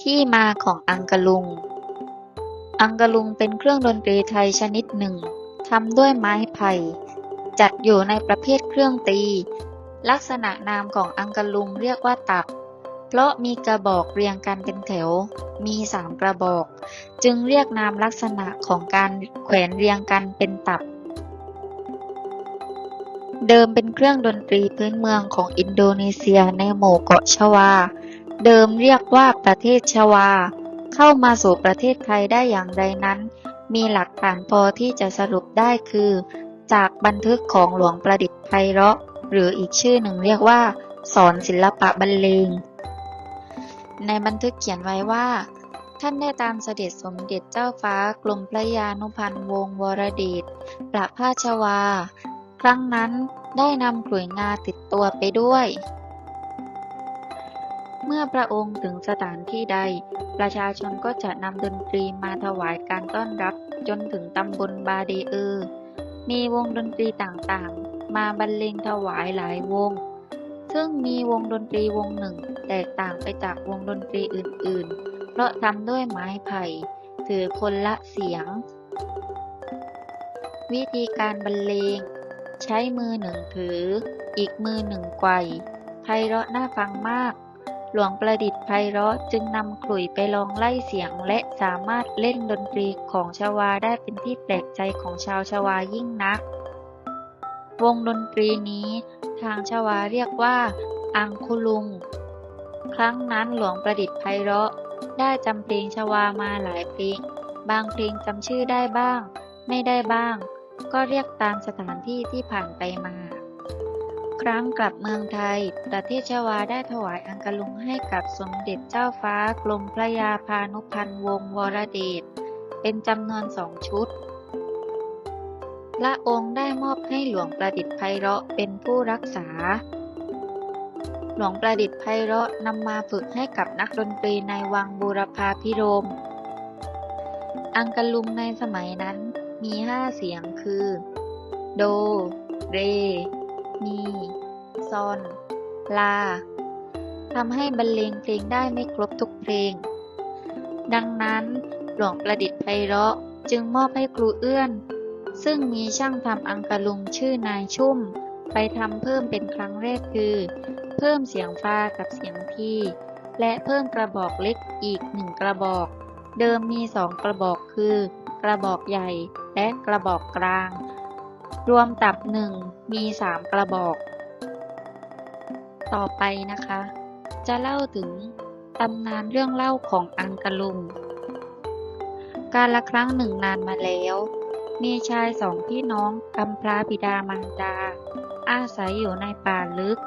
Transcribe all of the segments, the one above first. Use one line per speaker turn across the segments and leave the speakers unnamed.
ที่มาของอังกะลุง อังกะลุงเป็นเครื่องดนตรีไทยชนิดหนึ่งทำด้วยไม้ไผ่ จัดอยู่ในประเภทเครื่องตี ลักษณะนามของอังกะลุงเรียกว่าตับ เพราะมีกระบอกเรียงกันเป็นแถว มีสามกระบอก จึงเรียกนามลักษณะของการแขวนเรียงกันเป็นตับ เดิมเป็นเครื่องดนตรีพื้นเมืองของอินโดนีเซียในหมู่เกาะชวา เดิมเรียกว่าประเทศชวา เข้ามาสู่ประเทศไทยได้อย่างไรนั้น มีหลักฐานพอที่จะสรุปได้คือ จากบันทึกของหลวงประดิษฐ์ไพเราะ หรืออีกชื่อหนึ่งเรียกว่า สอนศิลปะบรรเลง ในบันทึกเขียนไว้ว่า ท่านได้ตามเสด็จสมเด็จเจ้าฟ้ากรมพระยานุพันธ์วงศ์วรเดชประพาชวา ครั้งนั้นได้นำขลุ่ยงาติดตัวไปด้วย เมื่อพระองค์ถึงสถานที่ใด ประชาชนก็จะนำดนตรีมาถวายการต้อนรับจนถึงตำบลบาเดเออมีวงดนตรีต่างๆ มาบรรเลงถวายหลายวง ซึ่งมีวงดนตรีวงหนึ่ง แตกต่างไปจากวงดนตรีอื่นๆ เพราะทำด้วยไม้ไผ่ถือคนละเสียง วิธีการบรรเลง ใช้มือหนึ่งถือ อีกมือหนึ่งไกวไพเราะน่าฟังมาก หลวงประดิษฐ์ไพเราะจึงนำขลุ่ยไปลองไล่เสียงและสามารถเล่นดนตรีของชวาได้เป็นที่แปลกใจของชาวชวายิ่งนัก วงดนตรีนี้ทางชวาเรียกว่า อังคุลุง ครั้งนั้นหลวงประดิษฐ์ไพเราะ ได้จำเพลงชวามาหลายเพลง บางเพลงจำชื่อได้บ้าง ไม่ได้บ้าง ก็เรียกตามสถานที่ที่ผ่านไปมา ครั้งกลับเมืองไทย ประเทศชวาได้ถวายอังกะลุงให้กับสมเด็จเจ้าฟ้ากรมพระยาพานุพันธ์วงศ์วรเดช เป็นจำนวนสองชุด พระองค์ได้มอบให้หลวงประดิษฐ์ไพเราะเป็นผู้รักษา หลวงประดิษฐ์ไพเราะนำมาฝึกให้กับนักดนตรีในวังบูรพาพิรม อังกะลุงในสมัยนั้นมีห้าเสียงคือ โด เร มีซอน ลา ทำให้บรรเลงเพลงได้ไม่ครบทุกเพลง ดังนั้นหลวงประดิษฐ์ไพเราะจึงมอบให้ครูเอื้อน ซึ่งมีช่างทำอังกะลุงชื่อนายชุ่ม ไปทำเพิ่มเป็นครั้งแรกคือ เพิ่มเสียงฟากับเสียงทีและเพิ่มกระบอกเล็กอีกหนึ่งกระบอก เดิมมีสองกระบอกคือ กระบอกใหญ่และกระบอกกลาง รวมตับหนึ่งมีสามกระบอก ต่อไปนะคะ จะเล่าถึงตำนานเรื่องเล่าของอังกะลุง การละครั้งหนึ่งนานมาแล้ว มีชายสองพี่น้องกำพร้าบิดามารดา อาศัยอยู่ในป่าลึก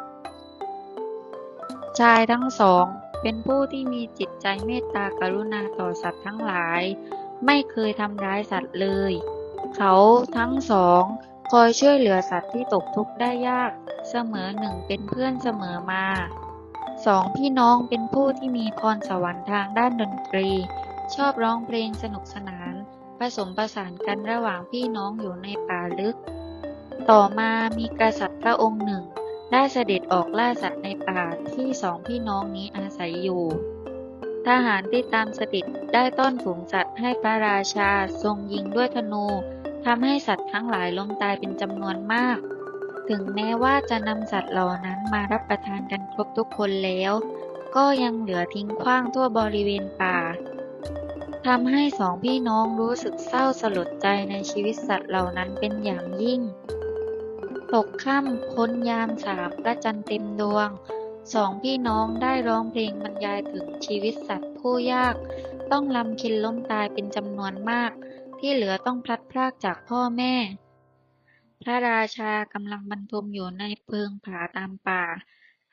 ชายทั้งสองเป็นผู้ที่มีจิตใจเมตตากรุณาต่อสัตว์ทั้งหลาย ไม่เคยทำร้ายสัตว์เลย เขาทั้งสอง คอยช่วยเหลือสัตว์ที่ตกทุกข์ได้ยาก เสมอหนึ่งเป็นเพื่อนเสมอมาสองพี่น้องเป็นผู้ที่มีพรสวรรค์ทางด้านดนตรี ชอบร้องเพลงสนุกสนาน ผสมประสานกันระหว่างพี่น้องอยู่ในป่าลึก ต่อมามีกษัตริย์พระองค์หนึ่ง ได้เสด็จออกล่าสัตว์ในป่าที่สองพี่น้องนี้อาศัยอยู่ ทหารที่ตามเสด็จได้ต้อนฝูงสัตว์ให้พระราชาทรงยิงด้วยธนู ทำให้สัตว์ทั้งหลายล้มตายเป็นจำนวนมาก ถึงแม้ว่าจะนำสัตว์เหล่านั้นมารับประทานกันครบทุกคนแล้ว ก็ยังเหลือทิ้งขว้างทั่วบริเวณป่าทำให้สองพี่น้องรู้สึกเศร้าสลดใจในชีวิตสัตว์เหล่านั้นเป็นอย่างยิ่ง ตกค่ำพ้นยามสามพระจันทร์เต็มดวง สองพี่น้องได้ร้องเพลงบรรยายถึงชีวิตสัตว์ผู้ยาก ต้องลำเค็นล้มตายเป็นจำนวนมาก ที่เหลือต้องพลัดพรากจากพ่อแม่ พระราชากำลังบรรทมอยู่ในเพิงผาตามป่า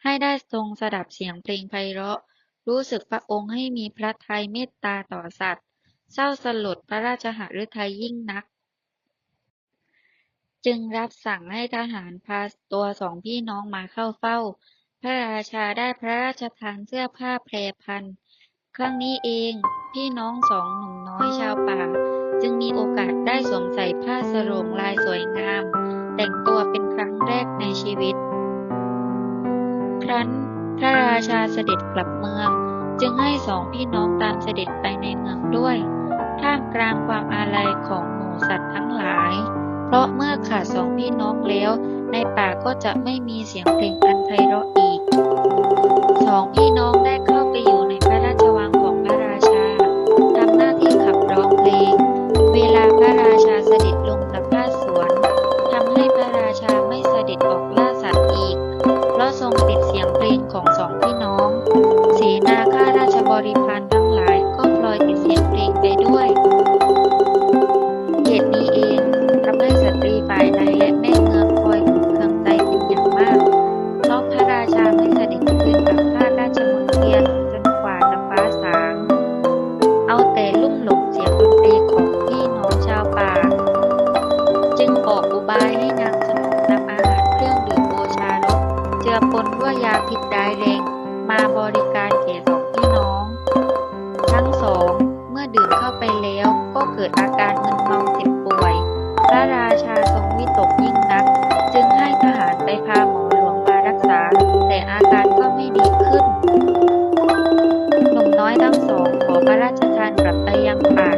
ให้ได้ทรงสดับเสียงเพลงไพเราะ รู้สึกพระองค์ให้มีพระทัยเมตตาต่อสัตว์ เศร้าสลดพระราชหฤทัยยิ่งนัก จึงรับสั่งให้ทหารพาตัวสองพี่น้องมาเข้าเฝ้า พระราชาได้พระราชทานเสื้อผ้าแพรพันครั้งนี้เองพี่น้องสองหนุ่มน้อยชาวป่า จึงมีโอกาสได้สวมใส่ผ้าสรงลายสวยงาม แต่งตัวเป็นครั้งแรกในชีวิต ครั้นพระราชาเสด็จกลับเมือง จึงให้สองพี่น้องตามเสด็จไปในเมืองด้วย ท่ามกลางความอาลัยของหมูสัตว์ทั้งหลาย เพราะเมื่อขาดสองพี่น้องแล้ว ในป่าก็จะไม่มีเสียงเพลงอันไพเราะอีก สองพี่น้องได้เข้าาพิษด้ายแรงมาบริการแก่สองพี่น้อง ทั้งสองเมื่อดื่มเข้าไปแล้วก็เกิดอาการมึนเมาเจ็บป่วย พระราชาทรงวิตกยิ่งนัก จึงให้ทหารไปพาหมอหลวงมารักษา แต่อาการก็ไม่ดีขึ้น หนุ่มน้อยทั้งสองขอพระราชทานกลับไปยังป่า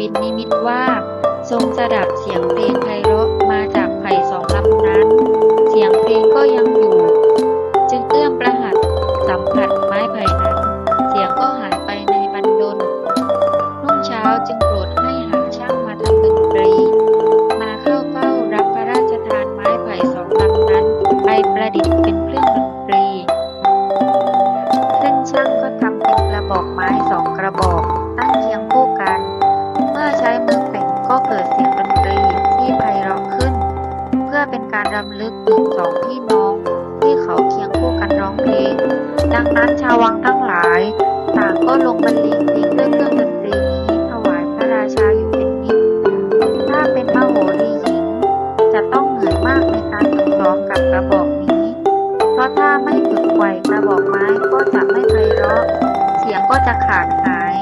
บินนิมิตว่า ทรงสดับเสียงเพลง ดังนั้นชาววังทั้งหลาย ต่างก็ลงบรรเลงเพลงด้วยเครื่องดนตรีนี้ถวายพระราชาอยู่เป็นยิ่งถ้าเป็นมโหรีหญิง จะต้องเหนื่อยมากในการฝึกซ้อมกับกระบอกนี้ เพราะถ้าไม่ฝึกไหวกระบอกไม้ก็จะไม่ไพเราะ เสียงก็จะขาดหาย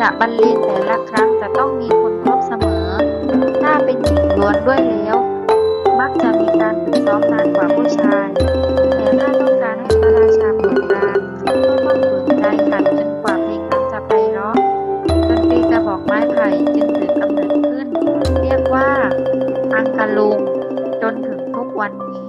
จะบรรเลงแต่ละครั้งจะต้องมีคนครบเสมอ ถ้าเป็นหญิงล้วนด้วยแล้ว มักจะมีการฝึกซ้อมนานกว่าผู้ชาย ข่จึงถือกำเนิดขึ้น เรียกว่า อังกะลุง จนถึงทุกวันนี้